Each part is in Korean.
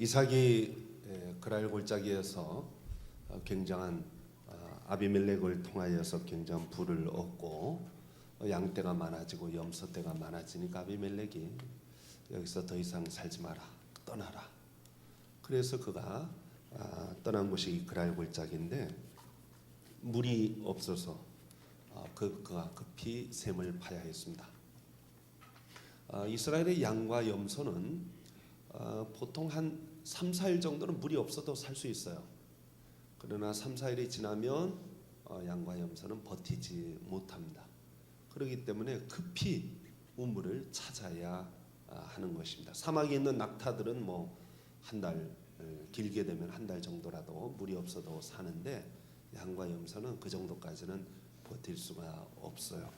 이삭이 에, 그랄 골짜기에서 어, 굉장한 어, 아비멜렉을 통하여서 굉장한 부를 얻고 어, 양떼가 많아지고 염소떼가 많아지니까 아비멜렉이 여기서 더 이상 살지 마라 떠나라. 그래서 그가 아, 떠난 곳이 이 그랄 골짜기인데 물이 없어서 어, 그 그가 급히 샘을 파야 했습니다. 아, 이스라엘의 양과 염소는 어, 보통 한 3, 4일 정도는 물이 없어도 살 수 있어요. 그러나 3, 4일이 지나면 어, 양과 염소는 버티지 못합니다. 그렇기 때문에 급히 우물을 찾아야 아, 하는 것입니다. 사막에 있는 낙타들은 뭐 한 달 길게 되면 한 달 정도라도 물이 없어도 사는데 양과 염소는 그 정도까지는 버틸 수가 없어요.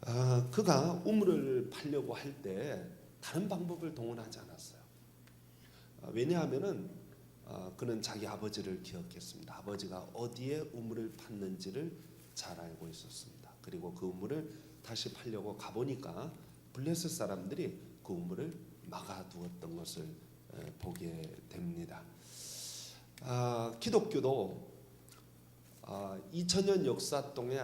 아, 그가 우물을 팔려고 할 때 다른 방법을 동원하지 않았어요. 아, 왜냐하면은 아, 그는 자기 아버지를 기억했습니다. 아버지가 어디에 우물을 팠는지를 잘 알고 있었습니다. 그리고 그 우물을 다시 팔려고 가보니까 블레셋 사람들이 그 우물을 막아두었던 것을 에, 보게 됩니다. 아, 기독교도 아, 2000년 역사 동안에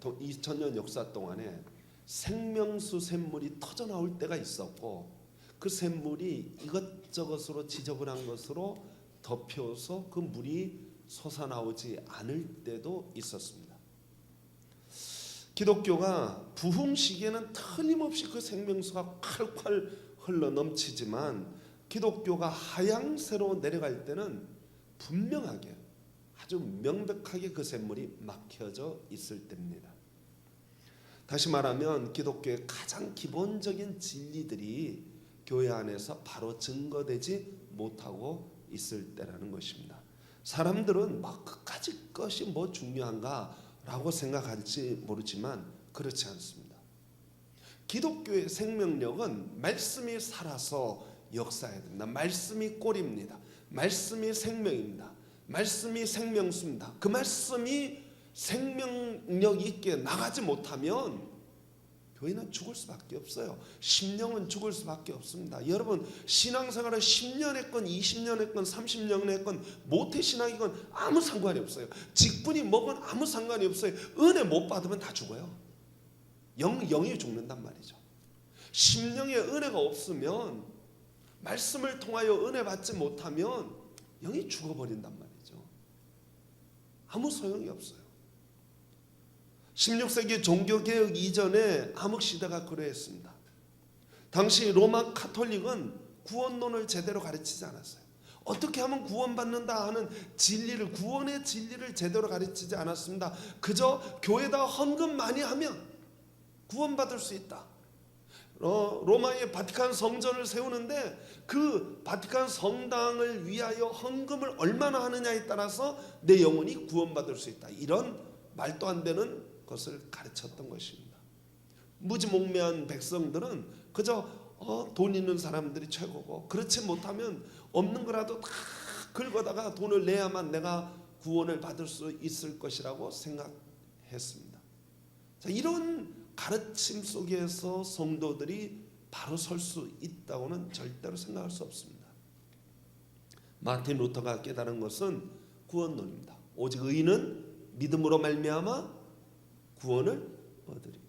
2000년 역사 동안에 생명수 샘물이 터져 나올 때가 있었고 그 샘물이 이것저것으로 지저분한 것으로 덮여서 그 물이 솟아나오지 않을 때도 있었습니다. 기독교가 부흥 시기에는 틀림없이 그 생명수가 콸콸 흘러 넘치지만 기독교가 하향세로 내려갈 때는 분명하게 아주 명백하게 그 샘물이 막혀져 있을 때입니다. 다시 말하면 기독교의 가장 기본적인 진리들이 교회 안에서 바로 증거되지 못하고 있을 때라는 것입니다. 사람들은 막 끝까지 것이 뭐 중요한가라고 생각할지 모르지만 그렇지 않습니다. 기독교의 생명력은 말씀이 살아서 역사해야 됩니다. 말씀이 꼴입니다. 말씀이 생명입니다. 말씀이 생명수입니다. 그 말씀이 생명력 있게 나가지 못하면 교회는 죽을 수밖에 없어요. 심령은 죽을 수밖에 없습니다. 여러분 신앙생활을 10년 했건 20년 했건 30년 했건 모태 신앙이건 아무 상관이 없어요. 직분이 뭐건 아무 상관이 없어요. 은혜 못 받으면 다 죽어요. 영 영이 죽는단 말이죠. 심령에 은혜가 없으면 말씀을 통하여 은혜 받지 못하면 영이 죽어버린단 말이죠. 아무 소용이 없어요. 16세기 종교개혁 이전에 암흑시대가 그러했습니다. 당시 로마 카톨릭은 구원론을 제대로 가르치지 않았어요. 어떻게 하면 구원받는다 하는 진리를 구원의 진리를 제대로 가르치지 않았습니다. 그저 교회다 헌금 많이 하면 구원받을 수 있다. 어, 로마의 바티칸 성전을 세우는데 그 바티칸 성당을 위하여 헌금을 얼마나 하느냐에 따라서 내 영혼이 구원받을 수 있다. 이런 말도 안 되는 것을 가르쳤던 것입니다. 무지몽매한 백성들은 그저 어, 돈 있는 사람들이 최고고 그렇지 못하면 없는 거라도 다 긁어다가 돈을 내야만 내가 구원을 받을 수 있을 것이라고 생각했습니다. 자, 이런 가르침 속에서 성도들이 바로 설 수 있다고는 절대로 생각할 수 없습니다. 마틴 루터가 깨달은 것은 구원론입니다. 오직 의인은 믿음으로 말미암아 구원을 얻으리다.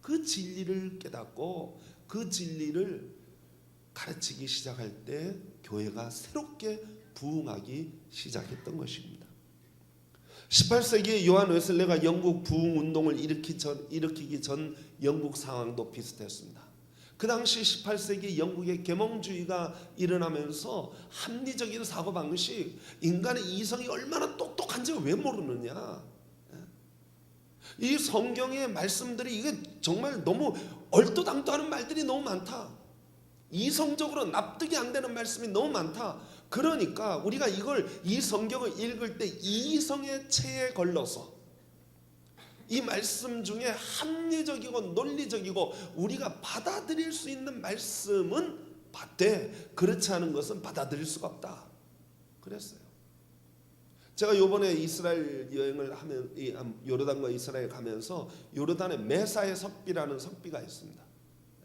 그 진리를 깨닫고 그 진리를 가르치기 시작할 때 교회가 새롭게 부흥하기 시작했던 것입니다. 18세기 요한 웨슬레가 영국 부흥 운동을 일으키 전, 일으키기 전 영국 상황도 비슷했습니다. 그 당시 18세기 영국의 계몽주의가 일어나면서 합리적인 사고 방식, 인간의 이성이 얼마나 똑똑한지 왜 모르느냐? 이 성경의 말씀들이 이게 정말 너무 얼토당토하는 말들이 너무 많다. 이성적으로 납득이 안 되는 말씀이 너무 많다. 그러니까 우리가 이걸 이 성경을 읽을 때 이성의 체에 걸러서 이 말씀 중에 합리적이고 논리적이고 우리가 받아들일 수 있는 말씀은 받되 그렇지 않은 것은 받아들일 수가 없다. 그랬어요. 제가 요번에 이스라엘 여행을 하면 이 요르단과 이스라엘 가면서 요르단의 메사의 석비라는 석비가 있습니다.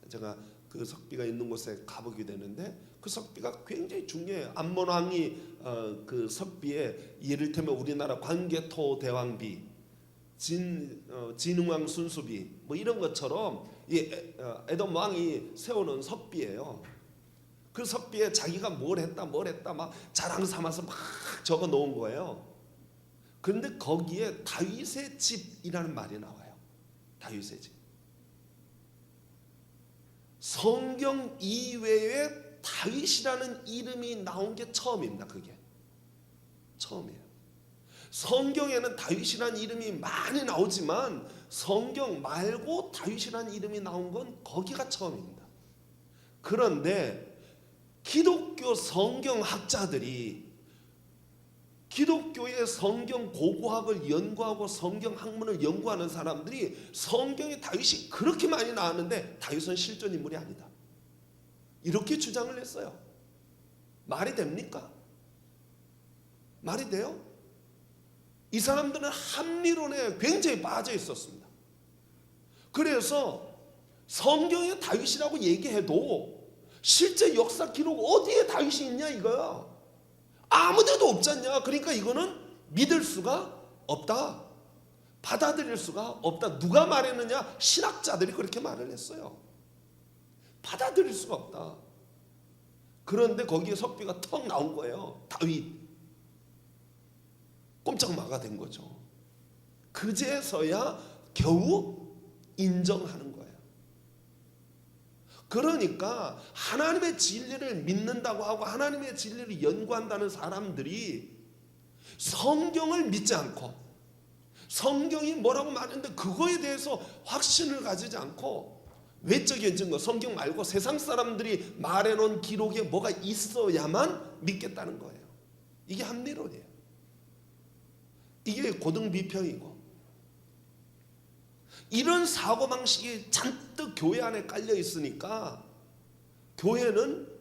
제가 그그 석비가 있는 곳에 가보게 되는데 그 석비가 굉장히 중요해요. 암몬 왕이 어, 그 석비에 예를테면 우리나라 관계토 대왕비, 진 어, 진흥왕 순수비 뭐 이런 것처럼 이 에- 어, 에돔 왕이 세우는 석비예요. 그 석비에 자기가 뭘 했다 뭘 했다 막 자랑 삼아서 막 적어 놓은 거예요. 그런데 거기에 다윗의 집이라는 말이 나와요. 다윗의 집. 성경 이외에 다윗이라는 이름이 나온 게 처음입니다. 그게 처음이에요. 성경에는 다윗이라는 이름이 많이 나오지만 성경 말고 다윗이라는 이름이 나온 건 거기가 처음입니다. 그런데 기독교 성경 학자들이 기독교의 성경 고고학을 연구하고 성경 학문을 연구하는 사람들이 성경에 다윗이 그렇게 많이 나왔는데 다윗은 실존 인물이 아니다. 이렇게 주장을 했어요. 말이 됩니까? 말이 돼요? 이 사람들은 합리론에 굉장히 빠져 있었습니다. 그래서 성경에 다윗이라고 얘기해도 실제 역사 기록 어디에 다윗이 있냐 이거야. 아무데도 없지 않냐. 그러니까 이거는 믿을 수가 없다. 받아들일 수가 없다. 누가 말했느냐? 신학자들이 그렇게 말을 했어요. 받아들일 수가 없다. 그런데 거기에 석비가 턱 나온 거예요. 다윗. 꼼짝마가 된 거죠. 그제서야 겨우 인정하는. 그러니까 하나님의 진리를 믿는다고 하고 하나님의 진리를 연구한다는 사람들이 성경을 믿지 않고 성경이 뭐라고 말하는데 그거에 대해서 확신을 가지지 않고 외적인 증거 성경 말고 세상 사람들이 말해놓은 기록에 뭐가 있어야만 믿겠다는 거예요. 이게 합리론이에요. 이게 고등 비평이고 이런 사고방식이 잔뜩 교회 안에 깔려 있으니까 교회는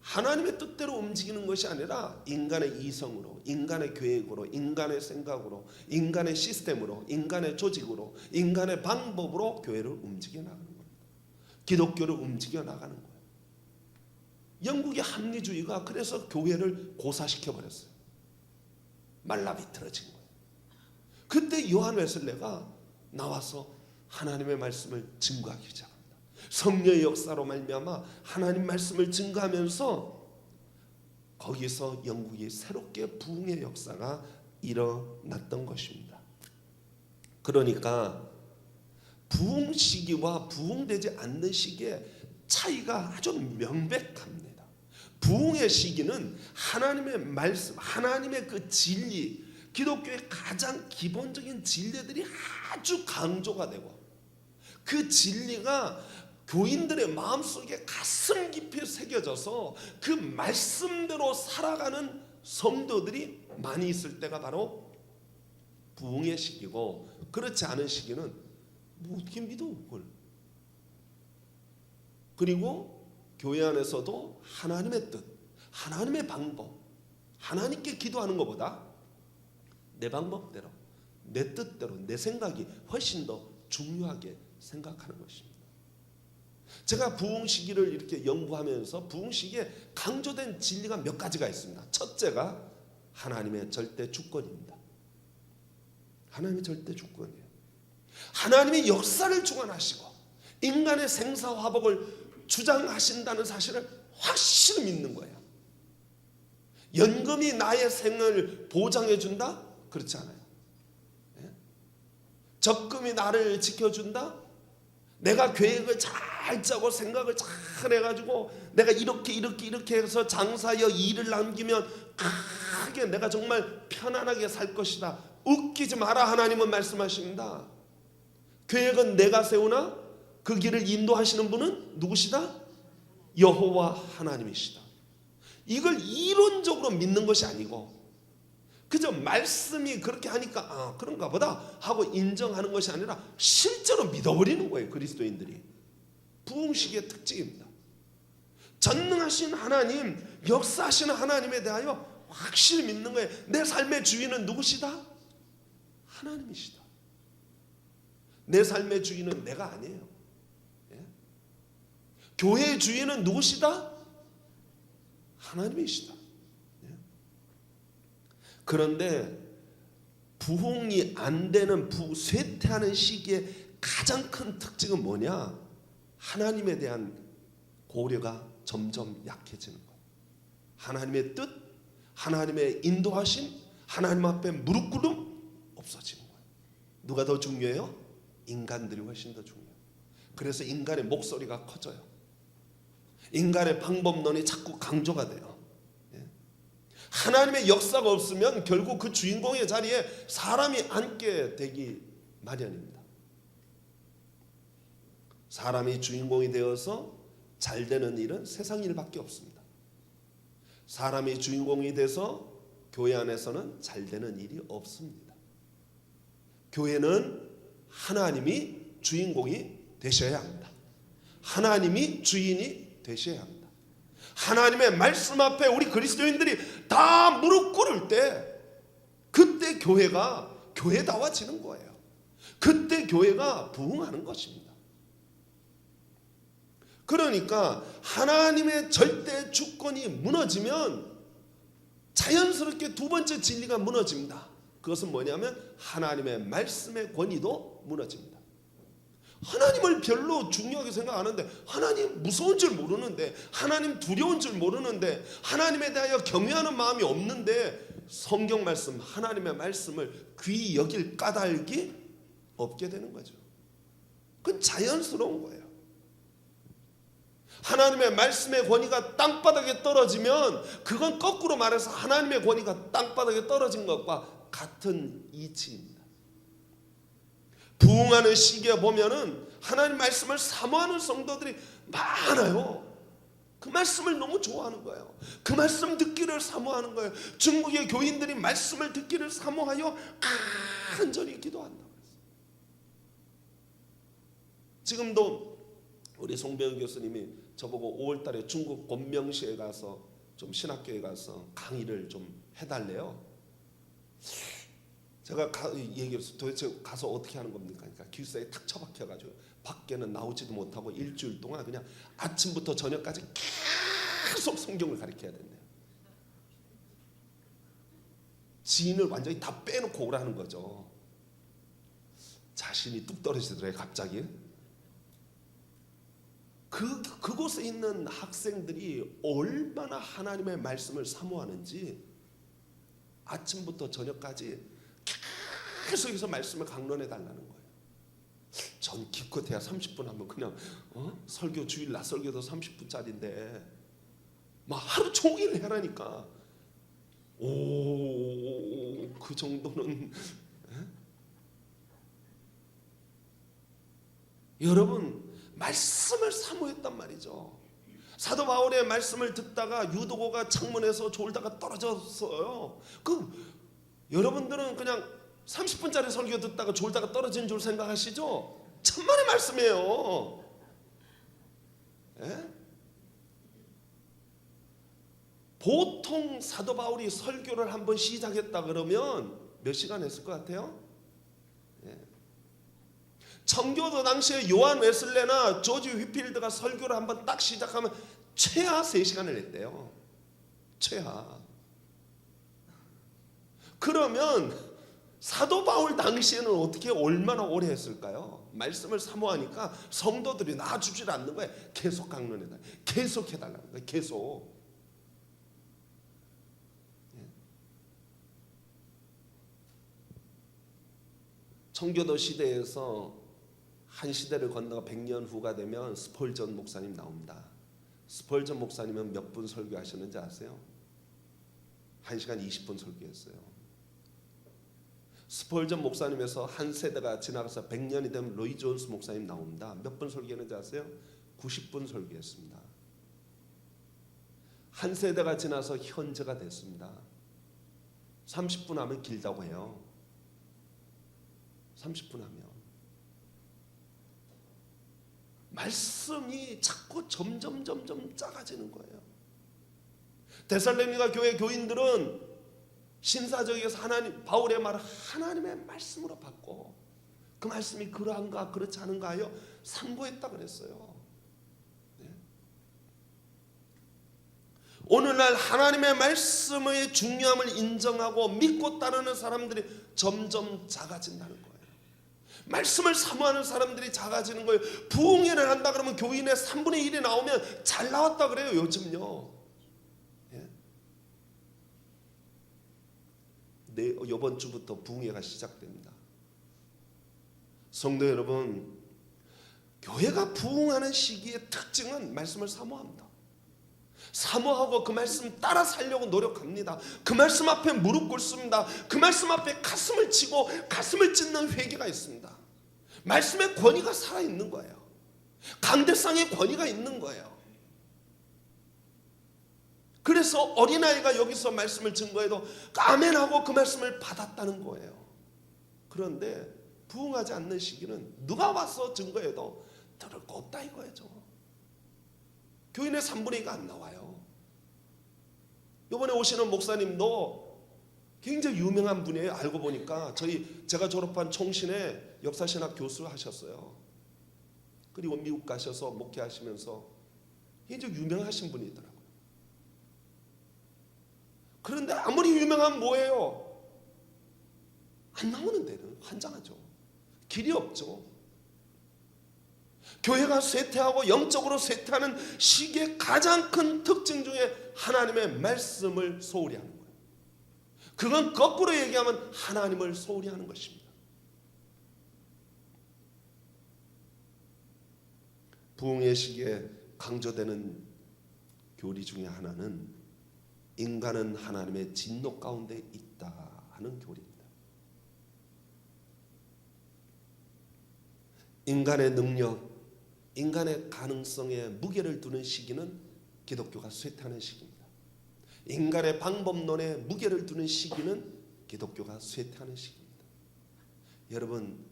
하나님의 뜻대로 움직이는 것이 아니라 인간의 이성으로, 인간의 계획으로, 인간의 생각으로, 인간의 시스템으로, 인간의 조직으로, 인간의 방법으로 교회를 움직여 나가는 겁니다. 기독교를 움직여 나가는 거예요. 영국의 합리주의가 그래서 교회를 고사시켜 버렸어요. 말라비틀어진 거예요. 그때 요한 웨슬레가 나와서 하나님의 말씀을 증거하기 시작합니다. 성령의 역사로 말미암아 하나님 말씀을 증거하면서 거기서 영국이 새롭게 부흥의 역사가 일어났던 것입니다. 그러니까 부흥 시기와 부흥되지 않는 시기의 차이가 아주 명백합니다. 부흥의 시기는 하나님의 말씀, 하나님의 그 진리, 기독교의 가장 기본적인 진리들이 아주 강조가 되고 그 진리가 교인들의 마음속에 가슴 깊이 새겨져서 그 말씀대로 살아가는 성도들이 많이 있을 때가 바로 부흥의 시기고 그렇지 않은 시기는 뭐 어떻게 믿어 그걸. 그리고 교회 안에서도 하나님의 뜻 하나님의 방법 하나님께 기도하는 것보다 내 방법대로 내 뜻대로 내 생각이 훨씬 더 중요하게 생각하는 것입니다. 제가 부흥 시기를 이렇게 연구하면서 부흥 시기에 강조된 진리가 몇 가지가 있습니다. 첫째가 하나님의 절대 주권입니다. 하나님의 절대 주권이에요. 하나님의 역사를 주관하시고 인간의 생사화복을 주장하신다는 사실을 확실히 믿는 거예요. 연금이 나의 생을 보장해 준다? 그렇지 않아요. 예? 적금이 나를 지켜준다? 내가 계획을 잘 짜고 생각을 잘 해가지고 내가 이렇게 이렇게 이렇게 해서 장사여 일을 남기면 크게 내가 정말 편안하게 살 것이다. 웃기지 마라 하나님은 말씀하십니다. 계획은 내가 세우나 그 길을 인도하시는 분은 누구시다? 여호와 하나님이시다. 이걸 이론적으로 믿는 것이 아니고 그저 말씀이 그렇게 하니까 아 그런가 보다 하고 인정하는 것이 아니라 실제로 믿어버리는 거예요 그리스도인들이 부흥식의 특징입니다 전능하신 하나님 역사하시는 하나님에 대하여 확실히 믿는 거예요 내 삶의 주인은 누구시다? 하나님이시다 내 삶의 주인은 내가 아니에요 예? 교회의 주인은 누구시다? 하나님이시다. 예. 그런데 부흥이 안 되는 부 쇠퇴하는 시기에 가장 큰 특징은 뭐냐? 하나님에 대한 고려가 점점 약해지는 거예요. 하나님의 뜻, 하나님의 인도하심, 하나님 앞에 무릎 꿇음 없어지는 거예요. 누가 더 중요해요? 인간들이 훨씬 더 중요해요. 그래서 인간의 목소리가 커져요. 인간의 방법론이 자꾸 강조가 돼요. 예. 하나님의 역사가 없으면 결국 그 주인공의 자리에 사람이 앉게 되기 마련입니다. 사람이 주인공이 되어서 잘 되는 일은 세상 일밖에 없습니다. 사람이 주인공이 돼서 교회 안에서는 잘 되는 일이 없습니다. 교회는 하나님이 주인공이 되셔야 합니다. 하나님이 주인이 되셔야 합니다. 하나님의 말씀 앞에 우리 그리스도인들이 다 무릎 꿇을 때 그때 교회가 교회다워지는 거예요. 그때 교회가 부흥하는 것입니다. 그러니까 하나님의 절대 주권이 무너지면 자연스럽게 두 번째 진리가 무너집니다. 그것은 뭐냐면 하나님의 말씀의 권위도 무너집니다. 하나님을 별로 중요하게 생각 안 하는데 하나님 무서운 줄 모르는데 하나님 두려운 줄 모르는데 하나님에 대하여 경외하는 마음이 없는데 성경 말씀 하나님의 말씀을 귀 여길 까닭이 없게 되는 거죠. 그건 자연스러운 거예요. 하나님의 말씀의 권위가 땅바닥에 떨어지면 그건 거꾸로 말해서 하나님의 권위가 땅바닥에 떨어진 것과 같은 이치입니다. 부흥하는 시기에 보면은 하나님 말씀을 사모하는 성도들이 많아요. 그 말씀을 너무 좋아하는 거예요. 그 말씀 듣기를 사모하는 거예요. 중국의 교인들이 말씀을 듣기를 사모하여 간절히 기도한다. 지금도 우리 송병 교수님이 저보고 5월 달에 중국 권명시에 가서 좀 신학교에 가서 강의를 좀 해달래요. 제가 가, 얘기했어요. 도대체 가서 어떻게 하는 겁니까? 그러니까 기숙사에 탁 처박혀가지고 밖에는 나오지도 못하고 일주일 동안 그냥 아침부터 저녁까지 계속 성경을 가르쳐야 된대요. 지인을 완전히 다 빼놓고 오라는 거죠. 자신이 뚝 떨어지더래요, 갑자기. 그 그곳에 있는 학생들이 얼마나 하나님의 말씀을 사모하는지 아침부터 저녁까지 계속해서 말씀을 강론해 달라는 거예요. 전 기껏해야 30분 하면 그냥 어? 설교 주일 낮 설교도 30분짜리인데 막 하루 종일 해라니까 오 그 정도는 에? 여러분 말씀을 사모했단 말이죠. 사도 바울의 말씀을 듣다가 유도고가 창문에서 졸다가 떨어졌어요. 그 여러분들은 그냥 30분짜리 설교 듣다가 졸다가 떨어진 줄 생각하시죠? 천만의 말씀이에요. 예? 보통 사도 바울이 설교를 한번 시작했다 그러면 몇 시간 했을 것 같아요? 청교도 당시에 요한 웨슬레나 조지 휘필드가 설교를 한번 딱 시작하면 최하 3시간을 했대요. 최하. 그러면 사도 바울 당시에는 어떻게 얼마나 오래 했을까요? 말씀을 사모하니까 성도들이 놔주질 않는 거예요. 계속 강론해달라. 계속 해달라는 거예요. 계속. 청교도 시대에서 한 시대를 건너가 100년 후가 되면 스폴전 목사님 나옵니다. 스폴전 목사님은 몇 분 설교하셨는지 아세요? 1시간 20분 설교했어요. 스폴전 목사님에서 한 세대가 지나가서 100년이 되면 로이 존스 목사님 나옵니다. 몇 분 설교했는지 아세요? 90분 설교했습니다. 한 세대가 지나서 현재가 됐습니다. 30분 하면 길다고 해요. 30분 하면 말씀이 자꾸 점점 점점 작아지는 거예요. 데살로니가 교회 교인들은 신사적에서 하나님 바울의 말을 하나님의 말씀으로 받고 그 말씀이 그러한가 그렇지 않은가 하여 상고했다 그랬어요. 네. 오늘날 하나님의 말씀의 중요함을 인정하고 믿고 따르는 사람들이 점점 작아진다는 거예요. 말씀을 사모하는 사람들이 작아지는 거예요. 부흥회를 한다 그러면 교인의 3분의 1이 나오면 잘 나왔다 그래요, 요즘요. 네, 이번 주부터 부흥회가 시작됩니다. 성도 여러분, 교회가 부흥하는 시기의 특징은 말씀을 사모합니다. 사모하고 그 말씀 따라 살려고 노력합니다. 그 말씀 앞에 무릎 꿇습니다. 그 말씀 앞에 가슴을 치고 가슴을 찢는 회개가 있습니다. 말씀의 권위가 살아 있는 거예요. 강대상의 권위가 있는 거예요. 그래서 어린아이가 여기서 말씀을 증거해도 아멘하고 그 말씀을 받았다는 거예요. 그런데 부흥하지 않는 시기는 누가 와서 증거해도 들을 거 없다 이거죠. 교인의 3분의 2가 안 나와요. 이번에 오시는 목사님도 굉장히 유명한 분이에요. 알고 보니까 저희 제가 졸업한 총신에 역사신학 교수 하셨어요. 그리고 미국 가셔서 목회하시면서 굉장히 유명하신 분이더라고요. 그런데 아무리 유명한 뭐예요? 안 나오는 데는 환장하죠. 길이 없죠. 교회가 쇠퇴하고 영적으로 쇠퇴하는 시기의 가장 큰 특징 중에 하나님의 말씀을 소홀히 하는 거예요. 그건 거꾸로 얘기하면 하나님을 소홀히 하는 것입니다. 부흥의 시기에 강조되는 교리 중에 하나는 인간은 하나님의 진노 가운데 있다 하는 교리입니다. 인간의 능력, 인간의 가능성에 무게를 두는 시기는 기독교가 쇠퇴하는 시기입니다. 인간의 방법론에 무게를 두는 시기는 기독교가 쇠퇴하는 시기입니다. 여러분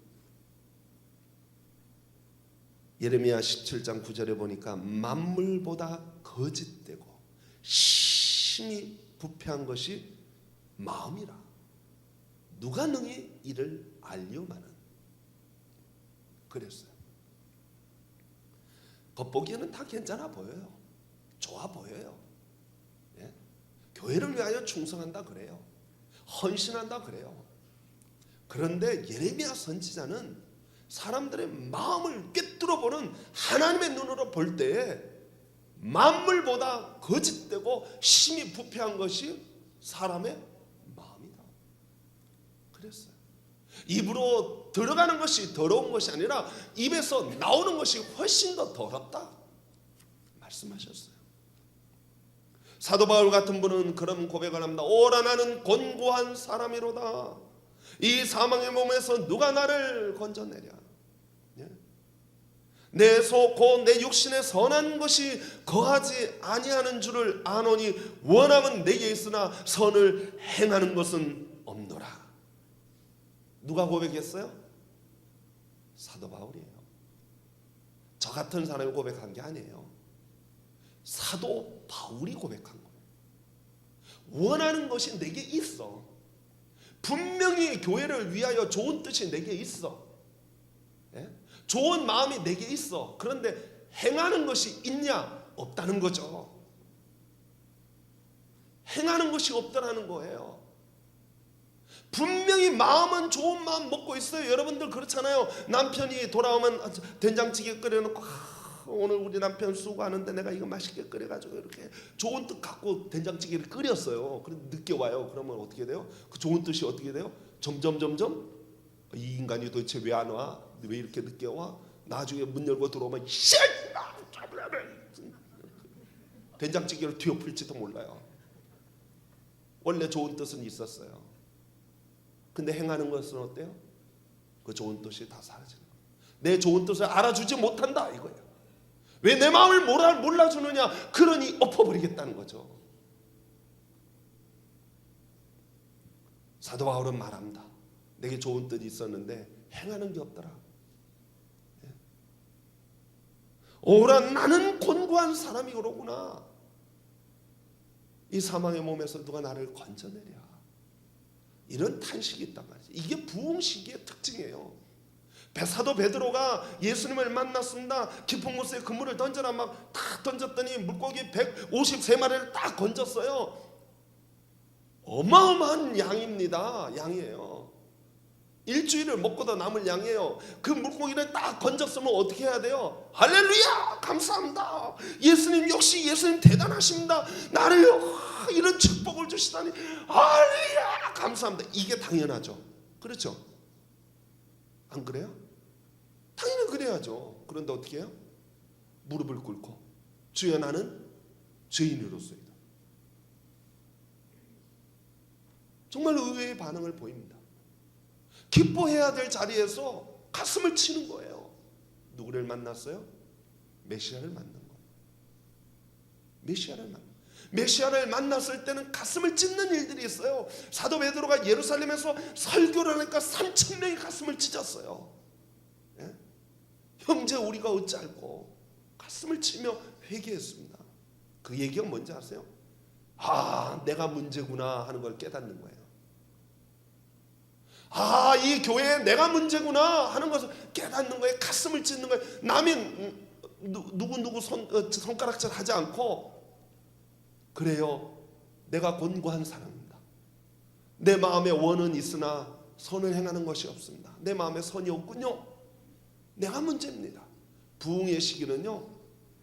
예레미야 17장 9절에 보니까 만물보다 거짓되고 심히 부패한 것이 마음이라 누가 능히 이를 알려마는 그랬어요. 겉보기에는 다 괜찮아 보여요. 좋아 보여요. 예? 교회를 위하여 충성한다 그래요. 헌신한다 그래요. 그런데 예레미야 선지자는 사람들의 마음을 꿰뚫어 보는 하나님의 눈으로 볼 때에 만물보다 거짓되고 심히 부패한 것이 사람의 마음이다. 그랬어요. 입으로 들어가는 것이 더러운 것이 아니라 입에서 나오는 것이 훨씬 더 더럽다. 말씀하셨어요. 사도 바울 같은 분은 그런 고백을 합니다. 오라 나는 곤고한 사람이로다. 이 사망의 몸에서 누가 나를 건져내랴. 예? 내속곧내 육신에 선한 것이 거하지 아니하는 줄을 아노니 원함은 내게 있으나 선을 행하는 것은 없노라. 누가 고백했어요? 사도 바울이에요. 저 같은 사람이 고백한 게 아니에요. 사도 바울이 고백한 거예요. 원하는 것이 내게 있어. 분명히 교회를 위하여 좋은 뜻이 내게 있어. 예? 좋은 마음이 내게 있어. 그런데 행하는 것이 있냐? 없다는 거죠. 행하는 것이 없다라는 거예요. 분명히 마음은 좋은 마음 먹고 있어요. 여러분들 그렇잖아요. 남편이 돌아오면 된장찌개 끓여놓고 아, 오늘 우리 남편 수고하는데 내가 이거 맛있게 끓여가지고 이렇게 좋은 뜻 갖고 된장찌개를 끓였어요. 그럼 늦게 와요. 그러면 어떻게 돼요? 그 좋은 뜻이 어떻게 돼요? 점점 점점 이 인간이 도대체 왜 안 와? 왜 이렇게 늦게 와? 나중에 문 열고 들어오면 씨! 된장찌개를 뒤엎을지도 몰라요. 원래 좋은 뜻은 있었어요. 근데 행하는 것은 어때요? 그 좋은 뜻이 다 사라지는 거예요. 내 좋은 뜻을 알아주지 못한다 이거예요. 왜 내 마음을 몰라, 몰라주느냐? 그러니 엎어버리겠다는 거죠. 사도 바울은 말합니다. 내게 좋은 뜻이 있었는데 행하는 게 없더라. 예. 오라 나는 곤고한 사람이 그러구나. 이 사망의 몸에서 누가 나를 건져내랴. 이런 탄식이 있단 말이죠. 이게 부흥 시기의 특징이에요. 베사도 베드로가 예수님을 만났습니다. 깊은 곳에 그물을 던져라 막탁 던졌더니 물고기 153마리를 딱 건졌어요. 어마어마한 양입니다. 양이에요. 일주일을 먹고도 남을 양이에요. 그 물고기를 딱 건졌으면 어떻게 해야 돼요? 할렐루야! 감사합니다. 예수님 역시 예수님 대단하십니다. 나를 와, 이런 축복을 주시다니 할렐루야! 감사합니다. 이게 당연하죠. 그렇죠? 안 그래요? 당연히 그래야죠. 그런데 어떻게 해요? 무릎을 꿇고 주여 나는 죄인으로서이다. 정말 의외의 반응을 보입니다. 기뻐해야 될 자리에서 가슴을 치는 거예요. 누구를 만났어요? 메시아를 만난 거예요. 메시아를 만 메시아를 만났을 때는 가슴을 찢는 일들이 있어요. 사도 베드로가 예루살렘에서 설교를 하니까 3천 명이 가슴을 찢었어요. 예? 형제 우리가 어찌할꼬 가슴을 치며 회개했습니다. 그 얘기가 뭔지 아세요? 아 내가 문제구나 하는 걸 깨닫는 거예요. 아, 이 교회에 내가 문제구나 하는 것을 깨닫는 거예요. 가슴을 찢는 거예요. 남이 음, 누, 누구 누구 손, 어, 손가락질 하지 않고 그래요. 내가 곤고한 사람입니다. 내 마음에 원은 있으나 선을 행하는 것이 없습니다. 내 마음에 선이 없군요. 내가 문제입니다. 부흥의 시기는요.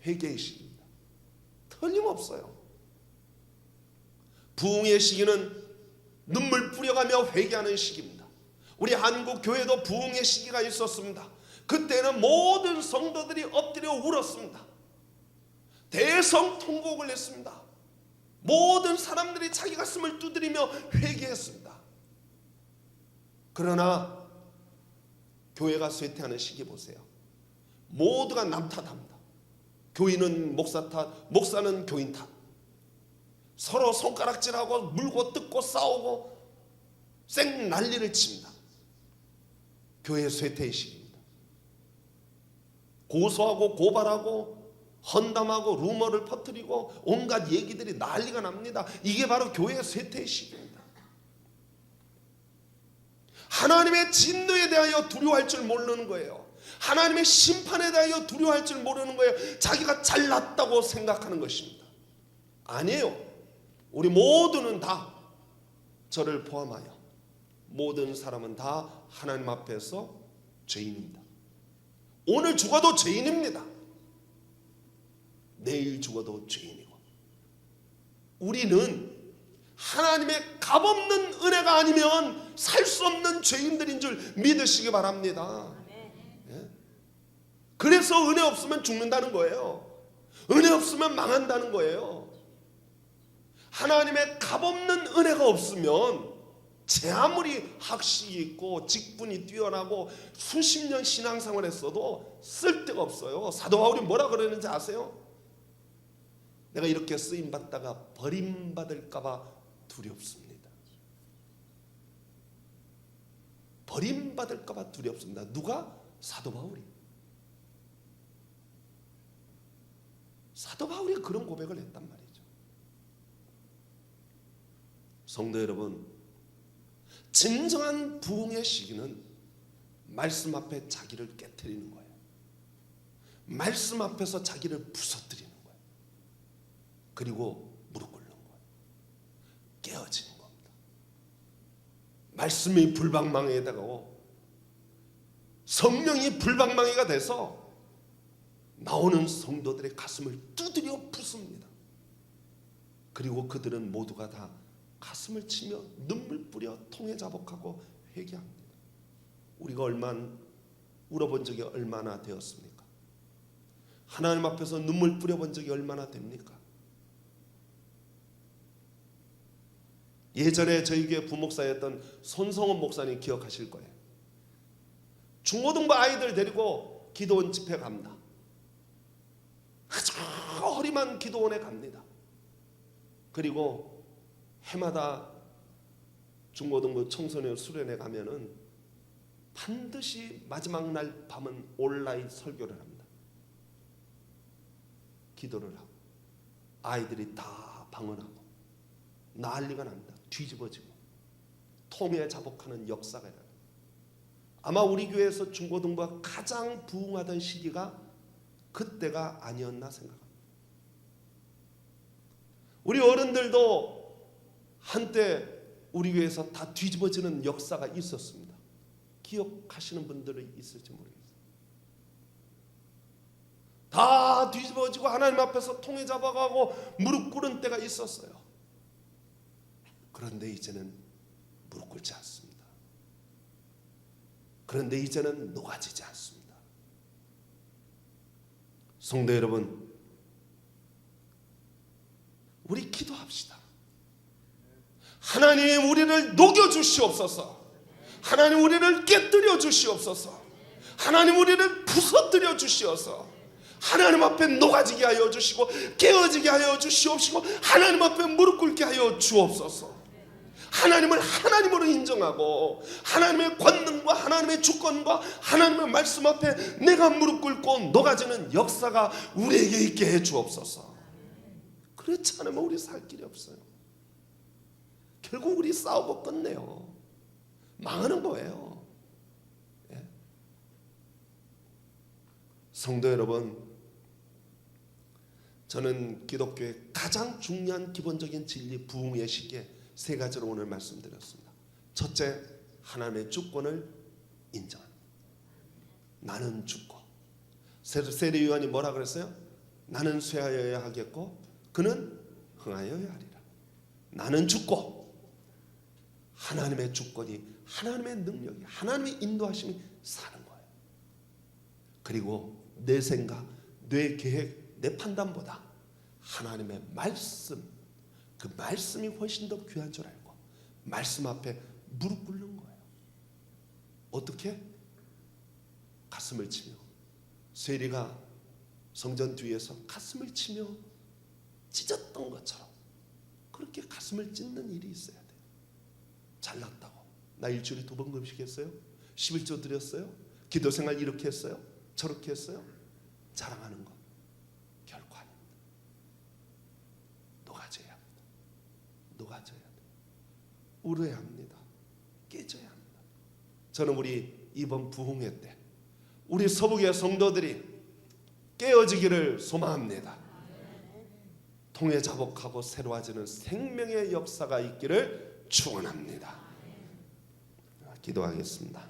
회개의 시기입니다. 틀림없어요. 부흥의 시기는 눈물 뿌려가며 회개하는 시기입니다. 우리 한국 교회도 부흥의 시기가 있었습니다. 그때는 모든 성도들이 엎드려 울었습니다. 대성 통곡을 했습니다. 모든 사람들이 자기 가슴을 두드리며 회개했습니다. 그러나 교회가 쇠퇴하는 시기 보세요. 모두가 남 탓합니다. 교인은 목사 탓, 목사는 교인 탓. 서로 손가락질하고 물고 뜯고 싸우고 쌩 난리를 칩니다. 교회 쇠퇴의 시기입니다. 고소하고 고발하고 헌담하고 루머를 퍼뜨리고 온갖 얘기들이 난리가 납니다. 이게 바로 교회의 쇠퇴의 시기입니다. 하나님의 진노에 대하여 두려워할 줄 모르는 거예요. 하나님의 심판에 대하여 두려워할 줄 모르는 거예요. 자기가 잘났다고 생각하는 것입니다. 아니에요. 우리 모두는 다 저를 포함하여 모든 사람은 다 하나님 앞에서 죄인입니다. 오늘 죽어도 죄인입니다. 내일 죽어도 죄인이고. 우리는 하나님의 값없는 은혜가 아니면 살 수 없는 죄인들인 줄 믿으시기 바랍니다. 예? 그래서 은혜 없으면 죽는다는 거예요. 은혜 없으면 망한다는 거예요. 하나님의 값없는 은혜가 없으면 제 아무리 학식이 있고 직분이 뛰어나고 수십 년 신앙생활 했어도 쓸데가 없어요. 사도 바울이 뭐라 그러는지 아세요? 내가 이렇게 쓰임 받다가 버림받을까 봐 두렵습니다. 버림받을까 봐 두렵습니다. 누가? 사도 바울이. 사도 바울이 그런 고백을 했단 말이죠. 성도 여러분, 진정한 부흥의 시기는 말씀 앞에 자기를 깨뜨리는 거예요. 말씀 앞에서 자기를 부서뜨리는 거예요. 그리고 무릎 꿇는 거예요. 깨어지는 겁니다. 말씀이 불방망이에 다가고 성령이 불방망이가 돼서 나오는 성도들의 가슴을 두드려 부숩니다. 그리고 그들은 모두가 다 가슴을 치며 눈물 뿌려 통해 자복하고 회개합니다. 우리가 얼마 울어본 적이 얼마나 되었습니까? 하나님 앞에서 눈물 뿌려본 적이 얼마나 됩니까? 예전에 저희 교회 부목사였던 손성원 목사님 기억하실 거예요. 중고등부 아이들 데리고 기도원 집회 갑니다. 아주 허리만 기도원에 갑니다. 그리고 해마다 중고등부 청소년 수련회 가면은 반드시 마지막 날 밤은 온라인 설교를 합니다. 기도를 하고 아이들이 다 방언하고 난리가 납니다. 뒤집어지고 통에 자복하는 역사가 일어나. 아마 우리 교회에서 중고등부가 가장 부흥하던 시기가 그때가 아니었나 생각합니다. 우리 어른들도 한때 우리 교회에서 다 뒤집어지는 역사가 있었습니다. 기억하시는 분들이 있을지 모르겠어요. 다 뒤집어지고 하나님 앞에서 통해 잡아가고 무릎 꿇은 때가 있었어요. 그런데 이제는 무릎 꿇지 않습니다. 그런데 이제는 녹아지지 않습니다. 성도 여러분, 우리 기도합시다. 하나님 우리를 녹여 주시옵소서. 하나님 우리를 깨뜨려 주시옵소서. 하나님 우리를 부서뜨려 주시옵소서. 하나님 앞에 녹아지게 하여 주시고 깨어지게 하여 주시옵시고 하나님 앞에 무릎 꿇게 하여 주옵소서. 하나님을 하나님으로 인정하고 하나님의 권능과 하나님의 주권과 하나님의 말씀 앞에 내가 무릎 꿇고 녹아지는 역사가 우리에게 있게 해 주옵소서. 그렇지 않으면 우리 살 길이 없어요. 결국 우리 싸우고 끝내요. 망하는 거예요. 예. 성도 여러분, 저는 기독교의 가장 중요한 기본적인 진리 부흥의 시기에 세 가지로 오늘 말씀드렸습니다. 첫째, 하나님의 주권을 인정합니다. 나는 죽고 세례 요한이 뭐라 그랬어요? 나는 쇠하여야 하겠고 그는 흥하여야 하리라. 나는 죽고 하나님의 주권이 하나님의 능력이 하나님의 인도하심이 사는 거예요. 그리고 내 생각, 내 계획, 내 판단보다 하나님의 말씀 그 말씀이 훨씬 더 귀한 줄 알고 말씀 앞에 무릎 꿇는 거예요. 어떻게? 가슴을 치며 세리가 성전 뒤에서 가슴을 치며 찢었던 것처럼 그렇게 가슴을 찢는 일이 있어야 돼요. 잘났다고. 나 일주일에 두 번 금식했어요? 11조 드렸어요? 기도 생활 이렇게 했어요? 저렇게 했어요? 자랑하는 것 결코 아닙니다. 녹아져야 합니다. 녹아져야 돼요. 울어야 합니다. 깨져야 합니다. 저는 우리 이번 부흥회 때 우리 서북의 성도들이 깨어지기를 소망합니다. 통해 자복하고 새로워지는 생명의 역사가 있기를 축원합니다. 기도하겠습니다.